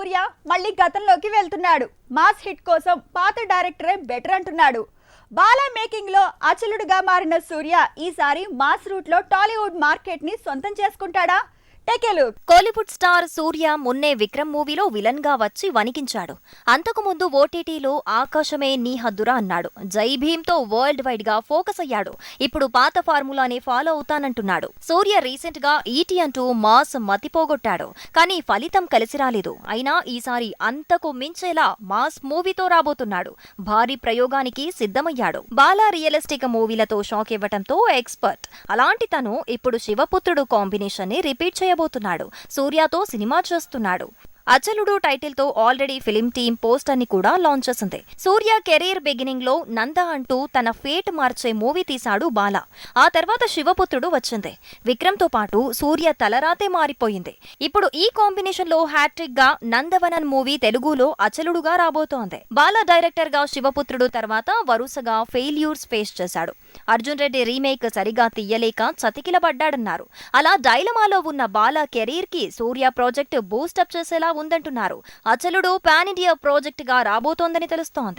సూర్య మళ్ళీ గతంలోకి వెళ్తున్నాడు. మాస్ హిట్ కోసం పాత డైరెక్టరే బెటర్ అంటున్నాడు. బాలా మేకింగ్లో అచలుడుగా మారిన సూర్య ఈసారి మాస్ రూట్లో టాలీవుడ్ మార్కెట్ని సొంతం చేసుకుంటాడా? టెకెలు. కోలీవుడ్ స్టార్ సూర్య మొన్నే విక్రమ్ మూవీలో విలన్గా వచ్చి వణికించాడు. అంతకుముందు ఓటీటీలో ఆకాశమే నీ హద్దురా అన్నాడు. జై భీమ్తో వరల్డ్ వైడ్గా ఫోకస్ అయ్యాడు. ఇప్పుడు పాత ఫార్ములానే ఫాలో అవుతానంటున్నాడు. సూర్య రీసెంట్గా ఈటీ అంటూ మాస్ మతిపోగొట్టాడు. కానీ ఫలితం కలిసి రాలేదు. అయినా ఈసారి అంతకు మించేలా మాస్ మూవీతో రాబోతున్నాడు. భారీ ప్రయోగానికి సిద్ధమయ్యాడు. బాలా రియలిస్టిక్ మూవీలతో షాక్ ఇవ్వటంతో ఎక్స్పర్ట్. అలాంటి తను ఇప్పుడు శివపుత్రుడు కాంబినేషన్ని రిపీట్ చేయబోతున్నాడు. సూర్యతో సినిమా చేస్తున్నాడు. అచలుడు టైటిల్తో ఆల్రెడీ ఫిలిం టీమ్ పోస్టర్ని కూడా లాంచ్ చేసింది. సూర్య కెరీర్ బిగినింగ్లో నంద అంటూ తన ఫేట్ మార్చే మూవీ తీశాడు బాల. ఆ తర్వాత శివపుత్రుడు వచ్చింది. విక్రమ్తో పాటు సూర్య తలరాతే మారిపోయింది. ఇప్పుడు ఈ కాంబినేషన్లో హ్యాట్రిక్గా నందవనన్ మూవీ తెలుగులో అచలుడుగా రాబోతోంది. బాల డైరెక్టర్గా శివపుత్రుడు తర్వాత వరుసగా ఫెయిల్యూర్స్ ఫేస్ చేశాడు. అర్జున్ రెడ్డి రీమేక్ సరిగా తీయలేక చతికిలబడ్డాడన్నారు. అలా డైలమాలో ఉన్న బాల కెరీర్కి సూర్య ప్రాజెక్ట్ బూస్టప్ చేసేలా ఉందంటున్నారు. అచలుడు పాన్ ఇండియా ప్రాజెక్ట్గా రాబోతోందని తెలుస్తోంది.